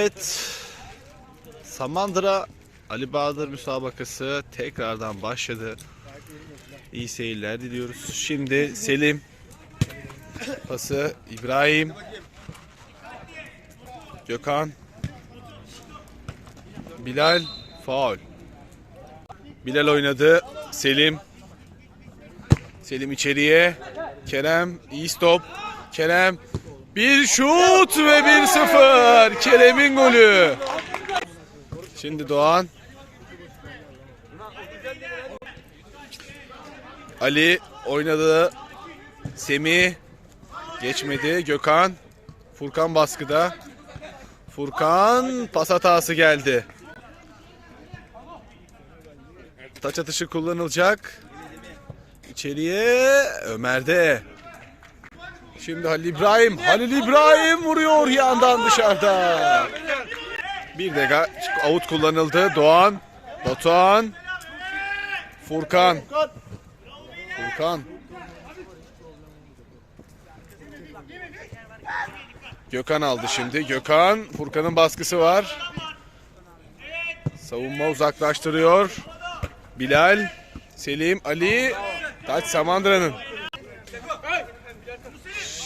Evet. Samandıra Ali Bahadır müsabakası tekrardan başladı. İyi seyirler diliyoruz. Şimdi Selim pası İbrahim Gökhan Bilal faul. Bilal oynadı. Selim Selim içeriye. Kerem iyi stop. Kerem bir şut ve 1-0. Kerem'in golü. Şimdi Doğan. Ali oynadı. Semih geçmedi. Gökhan. Furkan baskıda. Furkan pas hatası geldi. Taç atışı kullanılacak. İçeriye Ömer'de. Şimdi Halil İbrahim. Halil İbrahim vuruyor yandan dışarıda. Bir de out kullanıldı. Doğan. Batuhan. Furkan. Furkan. Gökhan aldı şimdi. Gökhan. Furkan'ın baskısı var. Savunma uzaklaştırıyor. Bilal. Selim. Ali. Taç Samandıra'nın.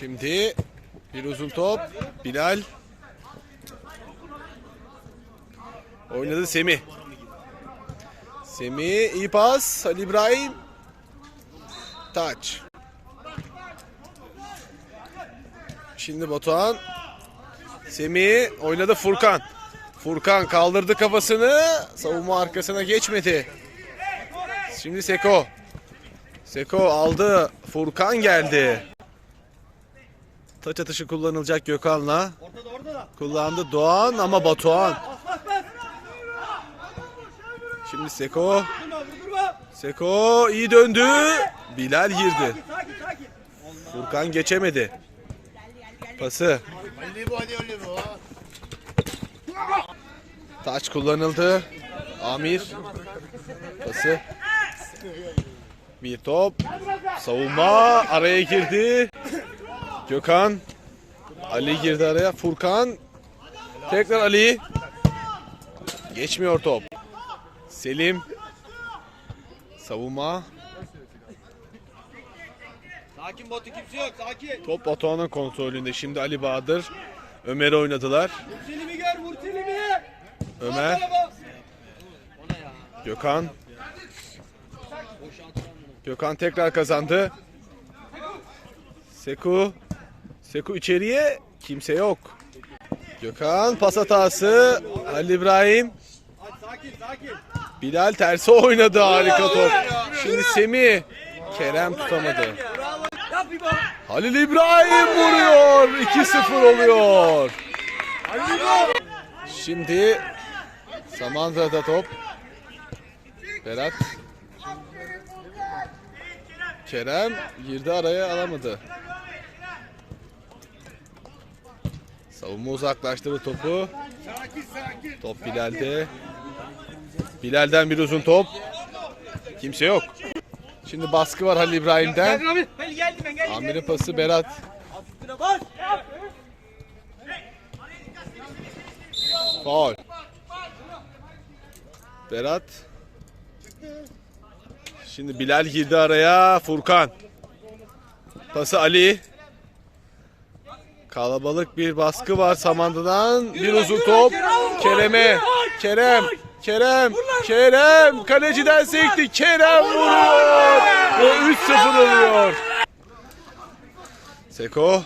Şimdi bir uzun top. Bilal. Oynadı Semih. Semih iyi pas. Ali İbrahim. Taç. Şimdi Batuhan. Semih oynadı Furkan. Furkan kaldırdı kafasını. Savunma arkasına geçmedi. Şimdi Seko. Seko aldı. Furkan geldi. Taç atışı kullanılacak Gökhan'la. Kullandı Doğan ama Batuhan. Şimdi Seko. Seko iyi döndü. Bilal girdi. Furkan geçemedi. Pası. Taç kullanıldı. Amir. Pası. Bir top. Savunma araya girdi. Gökhan. Ali girdi araya. Furkan. Tekrar Ali. Geçmiyor top. Selim. Savunma. Sakin Batu kimse yok sakin. Top Batuhan'ın kontrolünde. Şimdi Ali Bahadır. Ömer'i oynadılar. Selim'i gör vur Selim'i. Ömer. Gökhan. Gökhan tekrar kazandı. Seku. Seku içeriye. Kimse yok. Gökhan pas hatası. Ali İbrahim. Bilal tersi oynadı harika top. Şimdi Semih. Kerem tutamadı. Halil İbrahim vuruyor. 2-0 oluyor. Şimdi Samandıra'da top. Berat. Kerem girdi araya alamadı. Savunma uzaklaştırdı topu. Top Bilal'de. Bilal'den bir uzun top. Kimse yok. Şimdi baskı var Halil İbrahim'den. Amir'in pası Berat. Faul. Berat. Şimdi Bilal girdi araya. Furkan. Pası Ali. Kalabalık bir baskı var Samanda'dan. Bir uzun top. Kerem'e. Kerem. Kerem. Kerem. Kaleciden sekti. Kerem vuruyor. Ve 3-0 oluyor. Seko.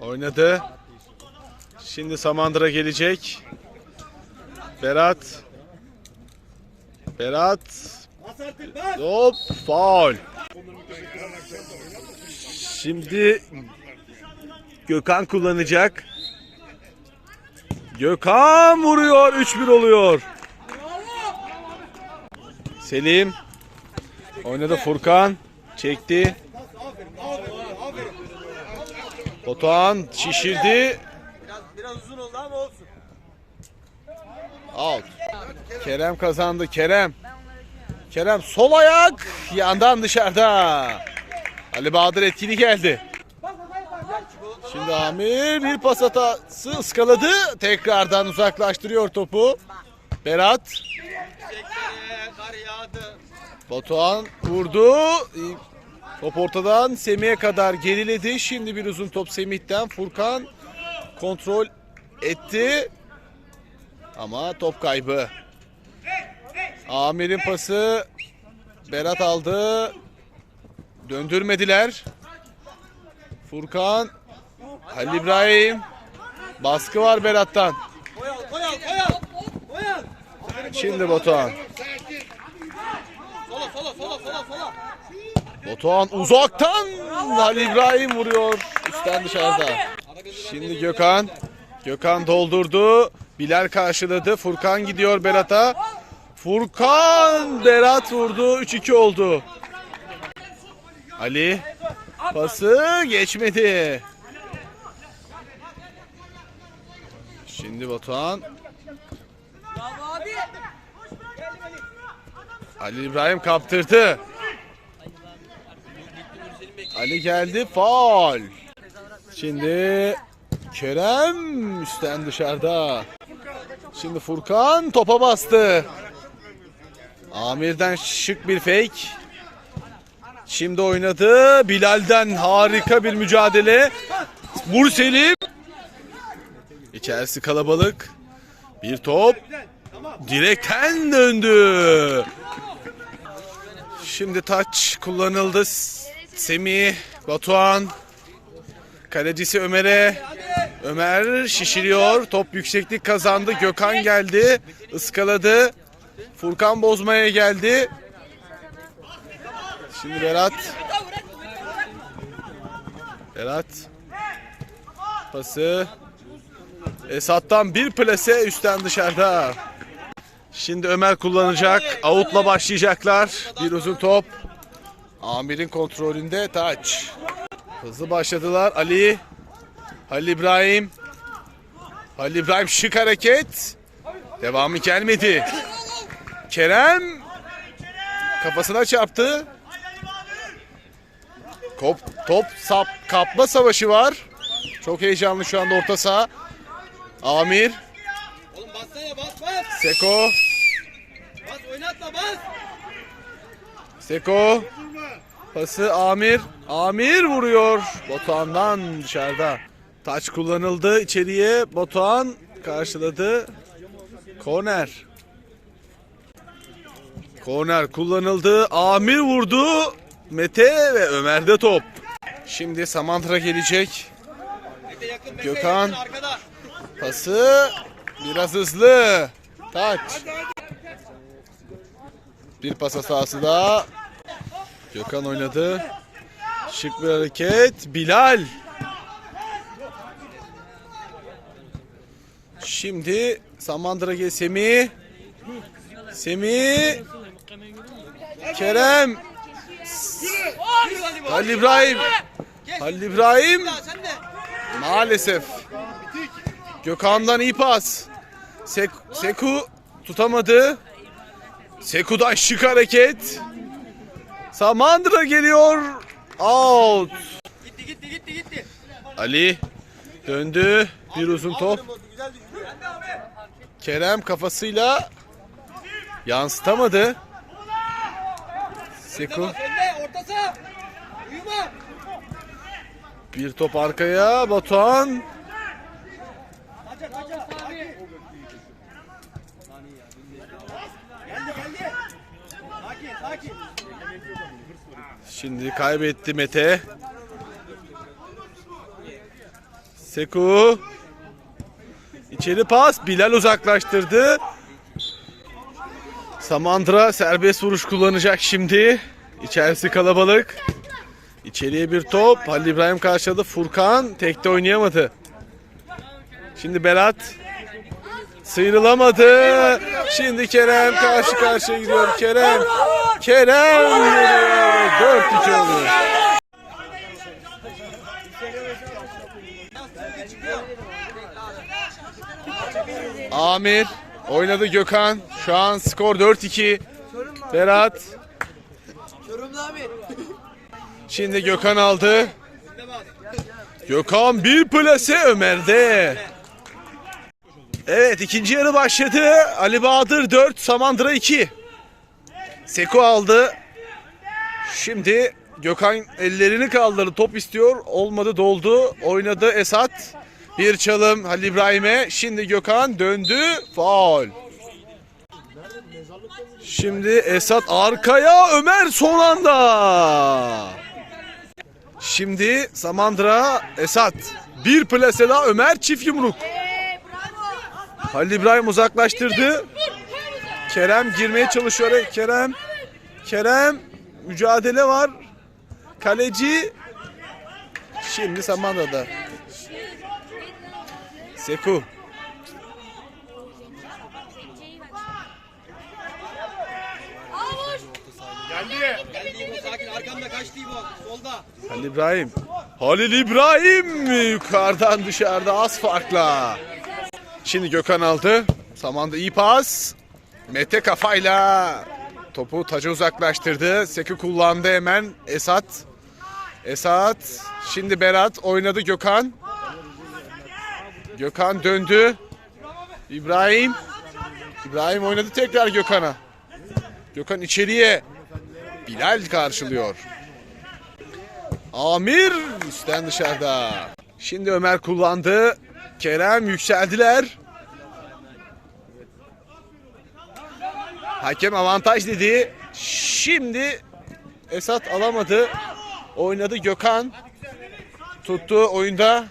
Oynadı. Şimdi Samandıra gelecek. Berat. Berat. Hop. Faul. Şimdi Gökhan kullanacak. Gökhan vuruyor. 3-1 oluyor. Selim. Oynadı Furkan. Çekti. Batuhan şişirdi. Biraz, biraz uzun oldu ama olsun. Out. Kerem kazandı. Kerem. Kerem sol ayak yandan dışarıda. Ali Bahadır etkili geldi. Şimdi Amir bir pas hatası ıskaladı. Tekrardan uzaklaştırıyor topu. Berat. Batuhan vurdu. Top ortadan Semih'e kadar geriledi. Şimdi bir uzun top Semih'ten. Furkan kontrol etti. Ama top kaybı. Amir'in pası Berat aldı. Döndürmediler. Furkan Halil İbrahim baskı var Berat'tan. Şimdi Batuhan. Sola. Batuhan uzaktan Halil İbrahim vuruyor. Üstten dışarıda. Şimdi Gökhan. Gökhan doldurdu. Bilal karşıladı. Furkan gidiyor Berat'a. Furkan Berat vurdu. 3-2 oldu. Ali pası geçmedi. Şimdi Batuhan. Ali İbrahim kaptırdı. Ali geldi faul. Şimdi Kerem üstten dışarıda. Şimdi Furkan topa bastı. Amir'den şık bir fake. Şimdi oynadı. Bilal'den harika bir mücadele. Vur Selim. İçerisi kalabalık. Bir top. Direkten döndü. Şimdi taç kullanıldı. Semih, Batuhan, kalecisi Ömer'e. Ömer şişiriyor. Top yükseklik kazandı. Gökhan geldi. ıskaladı. Furkan bozmaya geldi. Şimdi Berat. Berat. Pası. Esat'tan bir plase üstten dışarıda. Şimdi Ömer kullanacak. Out'la başlayacaklar. Bir uzun top. Amir'in kontrolünde taç. Hızlı başladılar. Ali. Halil İbrahim. Halil İbrahim şık hareket. Devamı gelmedi. Kerem kafasına çarptı. Top, top sap, kapma savaşı var. Çok heyecanlı şu anda orta saha. Amir, Oğlum bassana, bas, bas. Seko, Bas, oynatma, bas. Seko. Pası Amir. Amir vuruyor. Batuhan'dan dışarıda. Taç kullanıldı içeriye. Batuhan karşıladı. Korner. Korner kullanıldı. Amir vurdu. Mete ve Ömer'de top. Şimdi Samantra gelecek. Gökhan. Pası biraz hızlı. Taç. Bir pas hatası daha. Gökhan oynadı. Şık bir hareket. Bilal. Şimdi Samandıra Semih. Semih. Kerem. Halil İbrahim. Halil İbrahim. Maalesef. Gökhan'dan iyi pas. Sek Seku tutamadı. Seku'dan şık hareket. Samandıra geliyor. Out. Gitti, gitti, gitti, gitti. Ali döndü. Bir uzun top. Kerem kafasıyla yansıtamadı. Seku bir top arkaya. Batuhan Kaçar, kaçar. Geldi, geldi. Sakin, sakin. Şimdi kaybetti Mete. Seku. İçeri pas. Bilal uzaklaştırdı. Samandıra serbest vuruş kullanacak şimdi. İçerisi kalabalık. İçeriye bir top. Halil İbrahim karşıladı. Furkan tekte oynayamadı. Şimdi Berat. Sıyrılamadı. Şimdi Kerem karşı karşıya gidiyor. Kerem. Kerem vuruyor. 4-2 oluyor. Amir oynadı Gökhan. Şu an skor 4-2. Berat. Şimdi Gökhan aldı. Gökhan bir plase Ömer'de. Evet ikinci yarı başladı. Ali Bahadır 4, Samandıra 2. Seko aldı. Şimdi Gökhan ellerini kaldırdı. Top istiyor. Olmadı doldu. Oynadı Esat. Bir çalım Halil İbrahim'e. Şimdi Gökhan döndü. Faul. Şimdi Esat arkaya Ömer son anda. Şimdi Samandıra Esat. Bir plase daha Ömer çift yumruk. Halil İbrahim uzaklaştırdı. Kerem girmeye çalışıyor. Kerem. Kerem. Mücadele var. Kaleci. Şimdi Samandıra'da. Seku. Halil İbrahim. Halil İbrahim yukarıdan dışarıda az farkla. Şimdi Gökhan aldı. Samanda iyi pas. Mete kafayla topu taca uzaklaştırdı. Seki kullandı hemen Esat. Esat. Şimdi Berat oynadı Gökhan. Gökhan döndü. İbrahim. İbrahim oynadı tekrar Gökhan'a. Gökhan içeriye. Bilal karşılıyor. Amir üstten dışarıda. Şimdi Ömer kullandı. Kerem yükseldiler. Hakem avantaj dedi. Şimdi Esat alamadı. Oynadı Gökhan. Tuttu oyunda.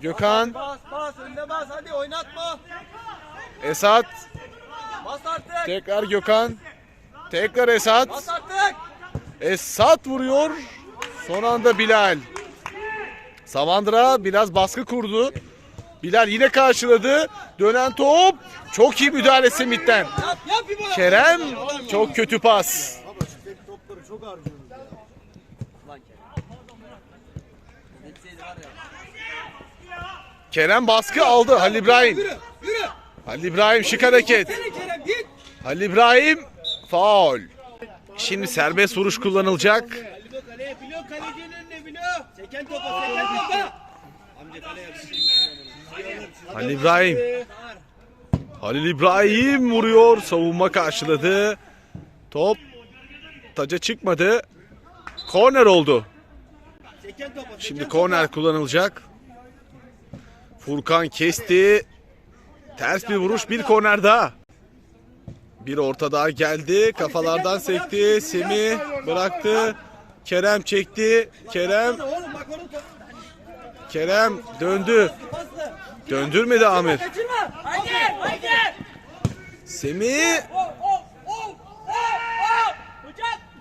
Gökhan, Bas bas. Bas. Hadi oynatma. Esat, Bas artık. tekrar Gökhan. Tekrar Esat. Esat vuruyor. Son anda Bilal. Samandıra biraz baskı kurdu. Bilal yine karşıladı. Dönen top. Çok iyi müdahale İbo. Kerem çok kötü pas. Kerem. Baskı aldı Halil İbrahim. Halil İbrahim şık hareket. Halil İbrahim faul. Şimdi serbest vuruş kullanılacak. Seken topa. Seken topa. Amca kaleye Halil İbrahim. Halil İbrahim vuruyor. Savunma karşıladı. Top taca çıkmadı. Korner oldu. Şimdi korner kullanılacak. Furkan kesti. Ters bir vuruş bir korner daha. Bir orta daha geldi. Kafalardan sekti. Semih bıraktı. Kerem çekti. Kerem. Kerem döndü. Döndürmedi Amir. Kaçırma. Haydi. Haydi. Semih.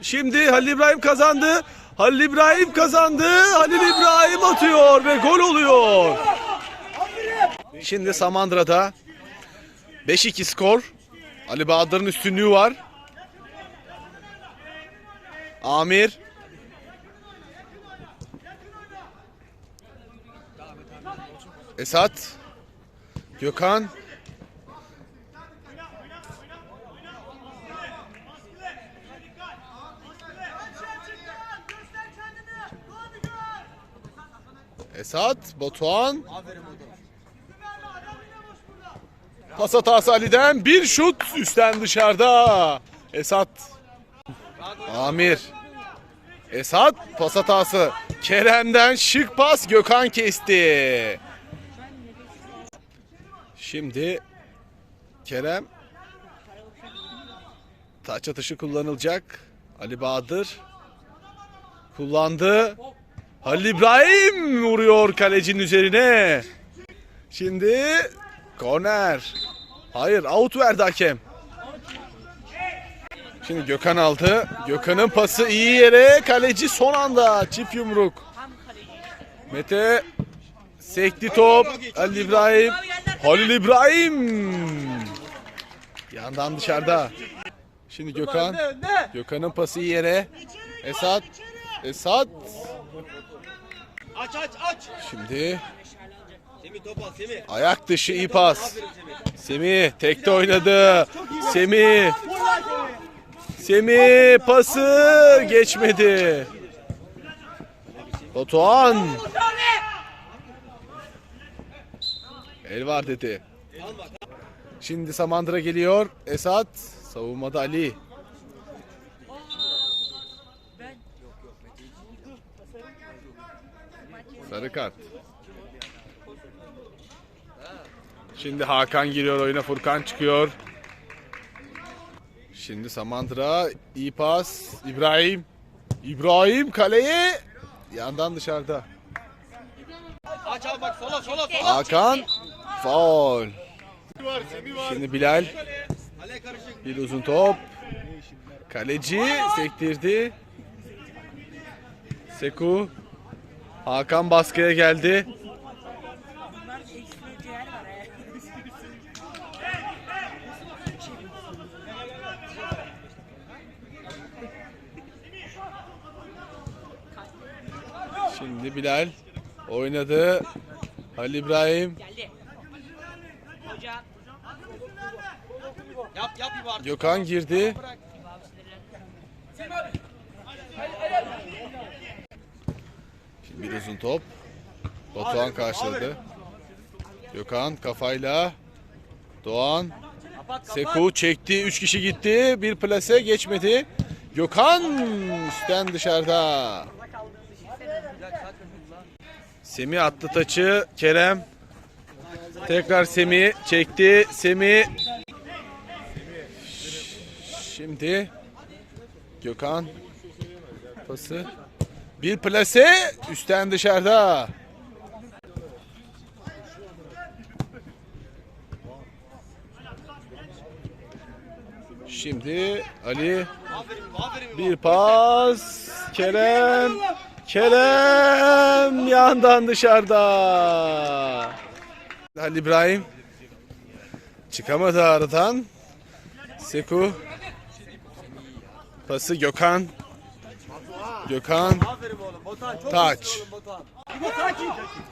Şimdi Halil İbrahim kazandı. Halil İbrahim kazandı. Halil İbrahim atıyor ve gol oluyor. Şimdi Samandıra'da 5-2 skor. Ali Bahadır'ın üstünlüğü var. Amir. Esat. Gökhan. Esat. Batuhan. Pas hatası Ali'den bir şut üstten dışarıda. Esat. Amir. Esat pas hatası. Kerem'den şık pas Gökhan kesti. Şimdi Kerem taç atışı kullanılacak. Ali Bahadır kullandı. Halil İbrahim vuruyor kalecinin üzerine. Şimdi korner. Hayır out verdi hakem. Şimdi Gökhan aldı. Gökhan'ın pası iyi yere. Kaleci son anda çift yumruk. Mete sekti top. Halil İbrahim. Halil İbrahim. Yandan dışarıda. Şimdi Gökhan. Gökhan'ın pası iyi yere. Esat. Esat. Aç aç aç. Şimdi Semih topa Semih. ayak dışı iyi pas. Semih tekte oynadı. Semih. Semih pası geçmedi. Batuhan. El var dedi. Şimdi Samandıra geliyor. Esat. Savunmada Ali. Sarı kart. Şimdi Hakan giriyor oyuna. Furkan çıkıyor. Şimdi Samandıra iyi pas. İbrahim. İbrahim kaleye. Yandan dışarıda. Hakan. Faul. Şimdi Bilal. Bir uzun top. Kaleci sektirdi. Seku. Hakan baskıya geldi. Şimdi Bilal oynadı. Halil İbrahim. Geldi. Hocam. Yap yap artık. Gökhan girdi. Şimdi bir uzun top. Batuhan karşıladı. Gökhan kafayla. Doğan. Seku çekti. Üç kişi gitti. Bir plase geçmedi. Gökhan üstten dışarıda. Semih attı taçı. Kerem. Tekrar Semih çekti. Semih Şimdi Gökhan pası bir plase üstten dışarıda. Şimdi Ali bir pas Kerem Kerem yandan dışarıda. Halil İbrahim çıkamadı aradan. Seku pası Gökhan. Gökhan Taç.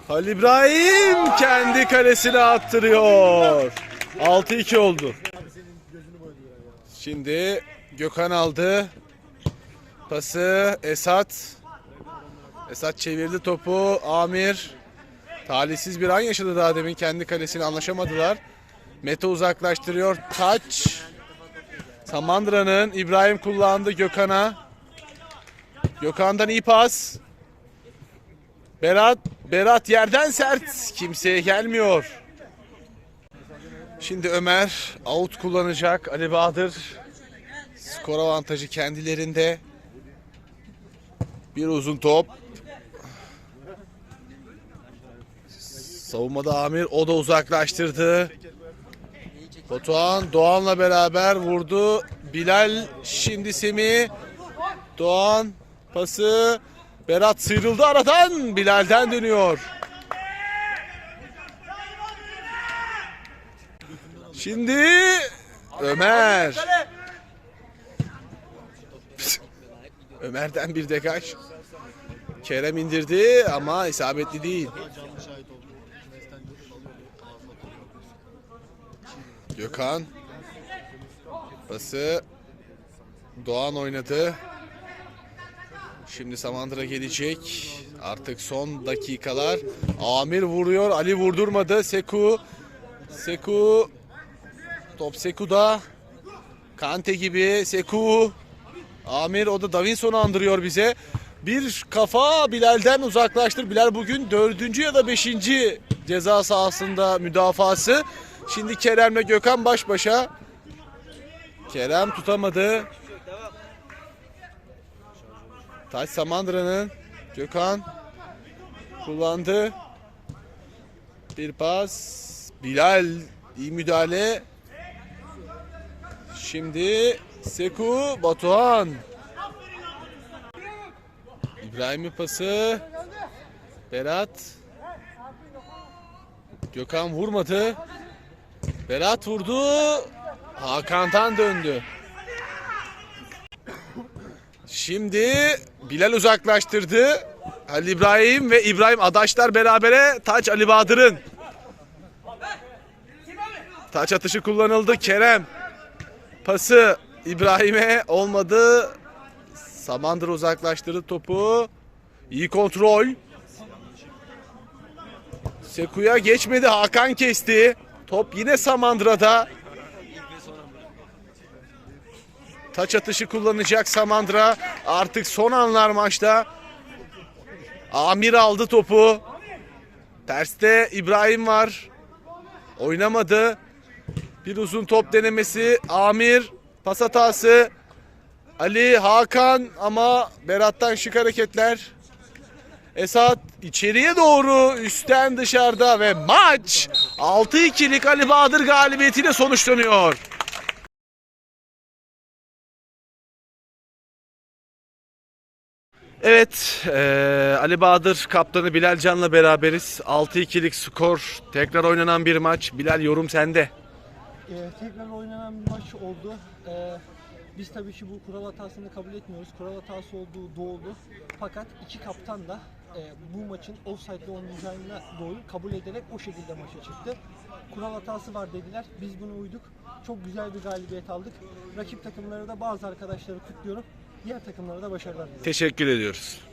Halil İbrahim kendi kalesine attırıyor. 6-2 oldu. Şimdi Gökhan aldı. Pası Esat. Esat çevirdi topu. Amir. Talihsiz bir an yaşadı daha demin. Kendi kalesine anlaşamadılar. Mete uzaklaştırıyor. Taç. Samandıra'nın İbrahim kullandı Gökhan'a. Gökhan'dan iyi pas. Berat, Berat yerden sert. Kimseye gelmiyor. Şimdi Ömer out kullanacak. Ali Bahadır skor avantajı kendilerinde. Bir uzun top. Savunmada Amir o da uzaklaştırdı. Batuhan Doğan'la beraber vurdu. Bilal şimdi Semih. Doğan pası. Berat sıyrıldı aradan. Bilal'den dönüyor. Şimdi Ömer. Ömer'den bir dekaj. Kerem indirdi ama isabetli değil. Gökhan. Pası. Doğan oynadı. Şimdi Samandıra gelecek. Artık son dakikalar. Amir vuruyor. Ali vurdurmadı. Seku. Seku. Top Seku'da. Kante gibi. Seku. Amir o da Davinson'u andırıyor bize. Bir kafa Bilal'den uzaklaştır. Bilal bugün dördüncü ya da beşinci ceza sahasında müdafası. Şimdi Kerem'le Gökhan baş başa. Kerem tutamadı. Taç Samandıra'nın Gökhan kullandı. Bir pas. Bilal iyi müdahale. Şimdi Seku Batuhan. İbrahim'in pası. Berat. Gökhan vurmadı. Berat vurdu. Hakan'tan döndü. Şimdi Bilal uzaklaştırdı. Halil İbrahim ve İbrahim adaşlar berabere Taç Ali Bahadır'ın. Taç atışı kullanıldı. Kerem pası İbrahim'e olmadı. Samandır uzaklaştırdı topu. İyi kontrol. Sekuya geçmedi. Hakan kesti. Top yine Samandıra'da. Taç atışı kullanacak Samandıra. Artık son anlar maçta. Amir aldı topu. Terste İbrahim var. Oynamadı. Bir uzun top denemesi. Amir pas hatası. Ali Hakan ama Berat'tan şık hareketler. Esat içeriye doğru üstten dışarıda ve maç 6-2'lik Ali Bahadır galibiyetiyle sonuçlanıyor. Evet, eee, Ali Bahadır kaptanı Bilal Can'la beraberiz. 6-2'lik skor, tekrar oynanan bir maç. Bilal yorum sende. Ee, tekrar oynanan bir maç oldu. Ee, biz tabii ki bu kural hatasını kabul etmiyoruz. Kural hatası olduğu doğru. Fakat iki kaptan da e, bu maçın offside'de oynayacağını doğru kabul ederek o şekilde maça çıktı. Kural hatası var dediler. Biz buna uyduk. Çok güzel bir galibiyet aldık. Rakip takımları da bazı arkadaşları kutluyorum. Diğer takımlara da başarılar diliyorum. Teşekkür ediyoruz.